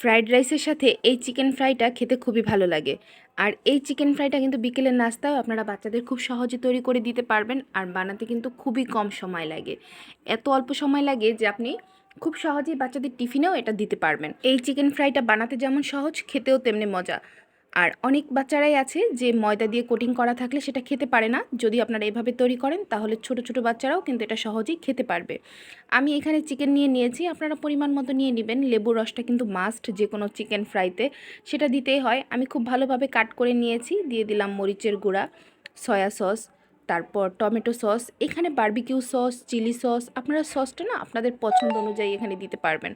Fried রাইসের সাথে এই চিকেন ফ্রাইটা খেতে খুবই ভালো লাগে। আর এই চিকেন ফ্রাইটা কিন্তু বিকেলের নাস্তাও আপনারা বাচ্চাদের খুব সহজে তৈরি করে দিতে পারবেন আর বানাতে কিন্তু খুবই কম সময় লাগে। এত অল্প সময় লাগে যে আপনি খুব সহজেই বাচ্চাদের টিফিনেও এটা দিতে পারবেন। এই চিকেন ফ্রাইটা বানাতে যেমন সহজ, খেতেও তেমনি মজা। আর অনেক বাচ্চারাই আছে যে ময়দা দিয়ে কোটিং করা থাকলে সেটা খেতে পারে না। যদি আপনারা এভাবে তৈরি করেন, তাহলে ছোট ছোট বাচ্চারাও কিন্তু এটা সহজেই খেতে পারবে। আমি এখানে চিকেন নিয়ে নিয়েছি, আপনারা পরিমাণ মতো নিয়ে নেবেন। লেবুর রসটা কিন্তু মাস্ট যে কোনো চিকেন ফ্রাইতে সেটা দিতেই হয়। আমি খুব ভালোভাবে কাট করে নিয়েছি। দিয়ে দিলাম মরিচের গুঁড়া সয়া সস তারপর টমেটো সস এখানে বারবিকিউ সস চিলি সস আপনারা সসটা না আপনাদের পছন্দ অনুযায়ী এখানে দিতে পারবেন।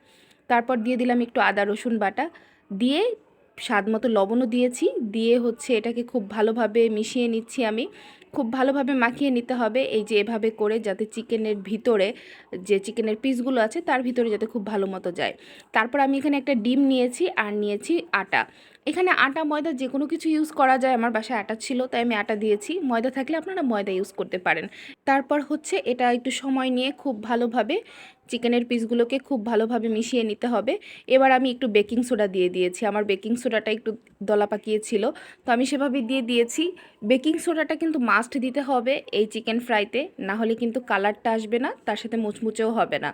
তারপর দিয়ে দিলাম একটু আদা রসুন বাটা। দিয়ে স্বাদ মতো লবণও দিয়েছি। দিয়ে হচ্ছে এটাকে খুব ভালোভাবে মিশিয়ে নিচ্ছি আমি। খুব ভালোভাবে মাখিয়ে নিতে হবে এই যে এভাবে করে যাতে চিকেনের ভিতরে যে চিকেনের পিসগুলো আছে তার ভিতরে যাতে খুব ভালো মতো যায়। তারপর আমি এখানে একটা ডিম নিয়েছি আর নিয়েছি আটা। এখানে আটা, ময়দা যে কোনো কিছু ইউজ করা যায়। আমার বাসায় আটা ছিল, তাই আমি আটা দিয়েছি। ময়দা থাকলে আপনারা ময়দা ইউজ করতে পারেন। তারপর হচ্ছে এটা একটু সময় নিয়ে খুব ভালোভাবে চিকেনের পিসগুলোকে খুব ভালোভাবে মিশিয়ে নিতে হবে। এবার আমি একটু বেকিং সোডা দিয়ে দিয়েছি। আমার বেকিং সোডাটা একটু দলা পাকিয়েছিল তো আমি সেভাবে দিয়ে দিয়েছি। বেকিং সোডাটা কিন্তু মাস্ট দিতে হবে এই চিকেন ফ্রাইতে। না হলে কিন্তু কালারটা আসবে না, তার সাথে মুচমুচেও হবে না।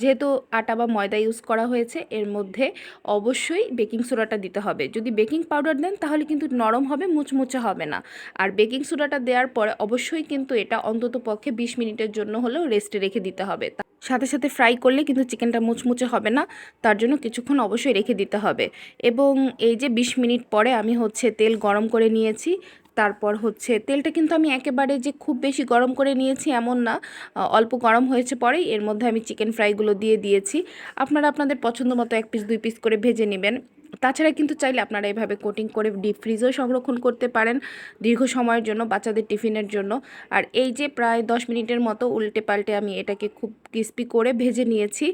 যেহেতু আটা বা ময়দা ইউজ করা হয়েছে, এর মধ্যে অবশ্যই বেকিং সোডাটা দিতে হবে। যদি বেকিং পাউডার দেন, তাহলে কিন্তু নরম হবে, মুচমুচে হবে না। আর বেকিং সোডাটা দেওয়ার পরে অবশ্যই কিন্তু এটা অন্তত পক্ষে বিশ মিনিটের জন্য হলেও রেস্টে রেখে দিতে হবে। সাথে সাথে ফ্রাই করলে কিন্তু চিকেনটা মুচমুচে হবে না, তার জন্য কিছুক্ষণ অবশ্যই রেখে দিতে হবে। এবং এই যে 20 মিনিট পরে আমি হচ্ছে তেল গরম করে নিয়েছি, তারপর হচ্ছে তেলটা কিন্তু আমি একেবারে যে খুব বেশি গরম করে নিয়েছি এমন না অল্প গরম হয়েছে পরেই, এর মধ্যে আমি চিকেন ফ্রাইগুলো দিয়ে দিয়েছি। আপনারা আপনাদের পছন্দ মতো এক পিস দুই পিস করে ভেজে নেবেন। তাছাড়া কিন্তু চাইলে আপনারা এভাবে কোটিং করে ডিপ ফ্রিজেও সংরক্ষণ করতে পারেন দীর্ঘ সময়ের জন্য, বাচ্চাদের টিফিনের জন্য। আর এই যে প্রায় দশ মিনিটের মতো উল্টে পাল্টে আমি এটাকে খুব ক্রিস্পি করে ভেজে নিয়েছি।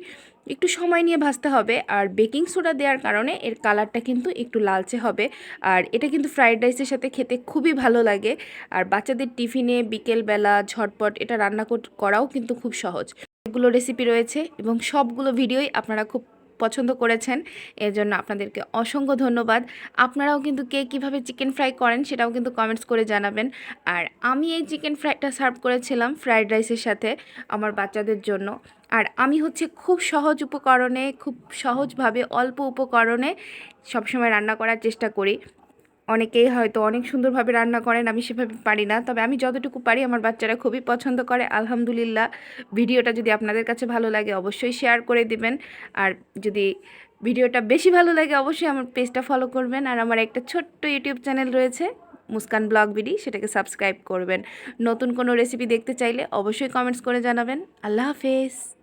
একটু সময় নিয়ে ভাজতে হবে আর বেকিং সোডা দেওয়ার কারণে এর কালারটা কিন্তু একটু লালচে হবে। আর এটা কিন্তু ফ্রাইড রাইসের সাথে খেতে খুবই ভালো লাগে। আর বাচ্চাদের টিফিনে বিকেলবেলা ঝটপট এটা রান্না করাও কিন্তু খুব সহজ। এগুলো রেসিপি রয়েছে এবং সবগুলো ভিডিওই আপনারা খুব পছন্দ করেছেন এর জন্য আপনাদেরকে অসংখ্য ধন্যবাদ। আপনারাও কিন্তু কে কীভাবে চিকেন ফ্রাই করেন সেটাও কিন্তু কমেন্টস করে জানাবেন। আর আমি এই চিকেন ফ্রাইটা সার্ভ করেছিলাম ফ্রায়েড রাইসের সাথে আমার বাচ্চাদের জন্য। আর আমি হচ্ছে খুব সহজ উপকরণে, খুব সহজভাবে অল্প উপকরণে সবসময় রান্না করার চেষ্টা করি। অনেকেই হয়তো অনেক সুন্দরভাবে রান্না করেন, আমি সেভাবে পারি না। তবে আমি যতটুকু পারি আমার বাচ্চারা খুবই পছন্দ করে। আলহামদুলিল্লাহ, ভিডিওটা যদি আপনাদের কাছে ভালো লাগে অবশ্যই শেয়ার করে দিবেন। আর যদি ভিডিওটা বেশি ভালো লাগে অবশ্যই আমার পেজটা ফলো করবেন। আর আমার একটা ছোট্ট ইউটিউব চ্যানেল রয়েছে, মুস্কান ব্লগ বিডি, সেটাকে সাবস্ক্রাইব করবেন। নতুন কোনো রেসিপি দেখতে চাইলে অবশ্যই কমেন্টস করে জানাবেন। আল্লাহ হাফেজ।